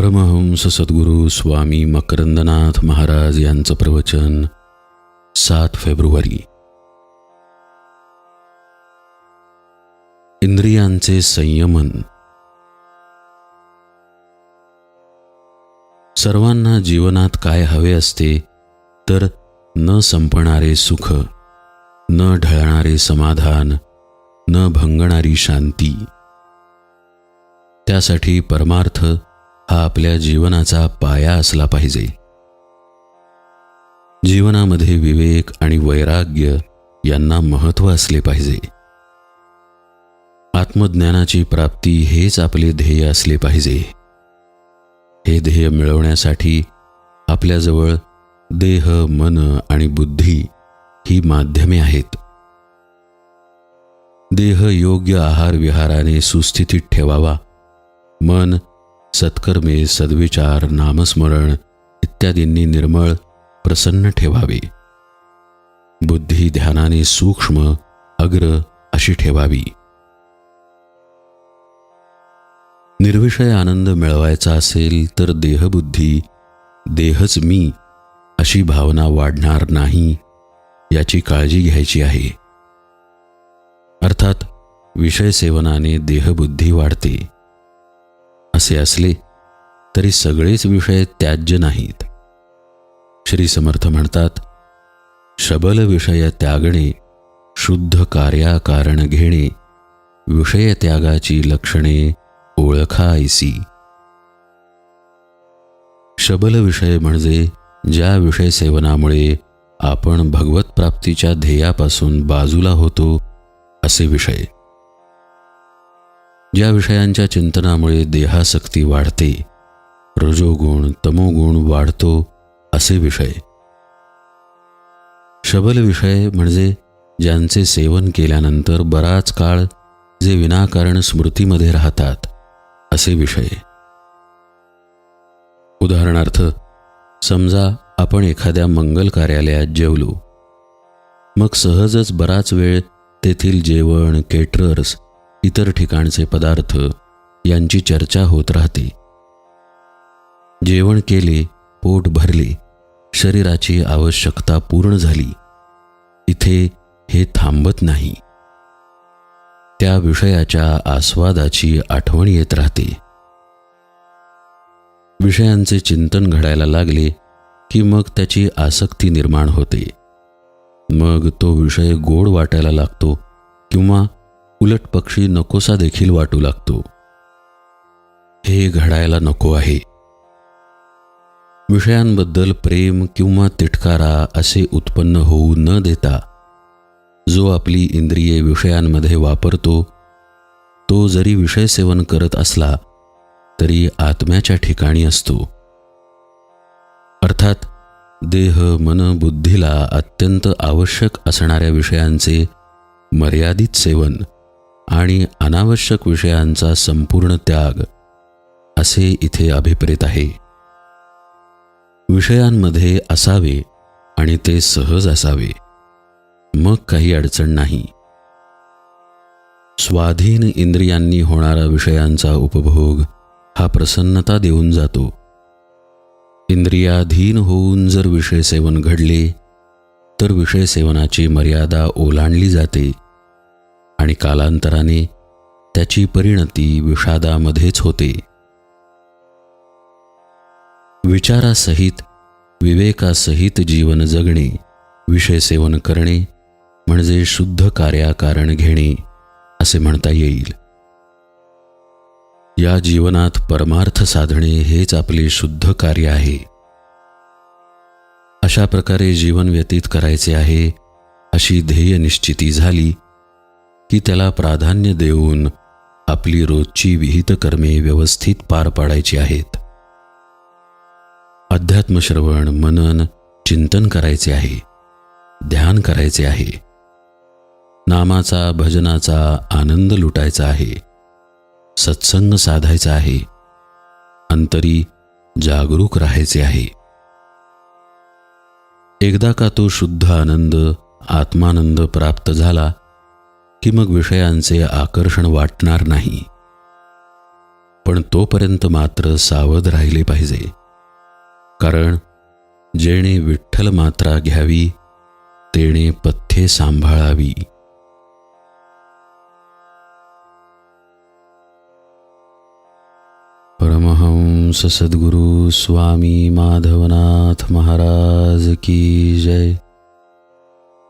परमहंस सद्गुरू स्वामी मकरंदनाथ महाराज यांचं प्रवचन सात फेब्रुवारी. इंद्रियांचे संयमन. सर्वांना जीवनात काय हवे असते तर न संपणारे सुख न ढळणारे समाधान न भंगणारी शांती. त्यासाठी परमार्थ हा आपल्या जीवनाचा पाया असला पाहिजे. जीवनामध्ये विवेक आणि वैराग्य यांना महत्त्व असले पाहिजे. आत्मज्ञानाची प्राप्ती हेच आपले ध्येय असले पाहिजे. हे ध्येय मिळवण्यासाठी आपल्याजवळ देह मन आणि बुद्धी ही माध्यमे आहेत. देह योग्य आहार विहाराने सुस्थितीत ठेवावा. मन सत्कर्मे सद्विचार नामस्मरण इत्यादींनी निर्मळ प्रसन्न ठेवावे. बुद्धी ध्यानाने सूक्ष्म अग्र अशी ठेवावी. निर्विषय आनंद मिळवायचा असेल तर देहबुद्धी देहच मी अशी भावना वाढणार नाही याची काळजी घ्यायची आहे. अर्थात विषय सेवनाने देहबुद्धी वाढते. असे असले तरी सगळेच विषय त्याज्य नाहीत. श्री समर्थ म्हणतात शबल विषय त्यागणे शुद्ध कार्याकारण घेणे विषय त्यागाची लक्षणे ओळखायसी. शबल विषय म्हणजे ज्या विषय सेवनामुळे आपण भगवत प्राप्तीच्या ध्येयापासून बाजूला होतो असे विषय. ज्या विषयांच्या चिंतनामुळे देहासक्ती वाढते रजोगुण तमोगुण वाढतो असे विषय. शबल विषय म्हणजे ज्यांचे सेवन केल्यानंतर बराच काळ जे विनाकारण स्मृतीमध्ये राहतात असे विषय. उदाहरणार्थ समजा आपण एखाद्या मंगल कार्यालयात जेवलो. मग सहजच बराच वेळ तेथील जेवण केटरर्स इतर ठिकाणचे पदार्थ यांची चर्चा होत राहते. जेवण केले पोट भरले शरीराची आवश्यकता पूर्ण झाली. इथे हे थांबत नाही. त्या विषयाच्या आस्वादाची आठवण येत राहते. विषयांचे चिंतन घडायला लागले की मग त्याची आसक्ती निर्माण होते. मग तो विषय गोड वाटायला लागतो किंवा उलट पक्षी नकोसा देखील वाटू लागतो. हे घडायला नको आहे. विषयांबद्दल प्रेम किंवा तिटकारा असे उत्पन्न होऊ न देता जो आपली इंद्रिये विषयांमध्ये वापरतो तो जरी विषय सेवन करत असला तरी आत्म्याच्या ठिकाणी असतो. अर्थात देह मन बुद्धीला अत्यंत आवश्यक असणाऱ्या विषयांचे मर्यादित सेवन आणि अनावश्यक विषयांचा संपूर्ण त्याग असे इथे अभिप्रेत आहे. विषयांमध्ये असावे आणि ते सहज असावे. मग काही अडचण नाही. स्वाधीन इंद्रियांनी होणारा विषयांचा उपभोग हा प्रसन्नता देऊन जातो. इंद्रियाधीन होऊन जर विषय सेवन घडले तर विषय सेवनाची मर्यादा ओलांडली जाते. आणि कालांतराने त्याची परिणती विषादामध्येच होते. विचारासहित विवेकासहित जीवन जगणे विषय सेवन करणे म्हणजे शुद्ध कार्याकारण घेणे असे म्हणता येईल. या जीवनात परमार्थ साधणे हेच आपले शुद्ध कार्य आहे. अशा प्रकारे जीवन व्यतीत करायचे आहे अशी ध्येय निश्चिती झाली की त्याला प्राधान्य देऊन आपली रोजची विहित कर्मे व्यवस्थित पार पाडायची आहेत. अध्यात्मश्रवण मनन चिंतन करायचे आहे. ध्यान करायचे आहे. नामाचा भजनाचा आनंद लुटायचा आहे. सत्संग साधायचा आहे. अंतरी जागरूक राहायचे आहे. एकदा का तो शुद्ध आनंद आत्मानंद प्राप्त झाला की मग विषयांचे आकर्षण वाटणार नाही. पण तोपर्यंत मात्र सावध राहिले पाहिजे. कारण जेणे विठ्ठल मात्रा घ्यावी तेणे पथ्ये सांभाळावी. परमहंस सद्गुरु स्वामी माधवनाथ महाराज की जय.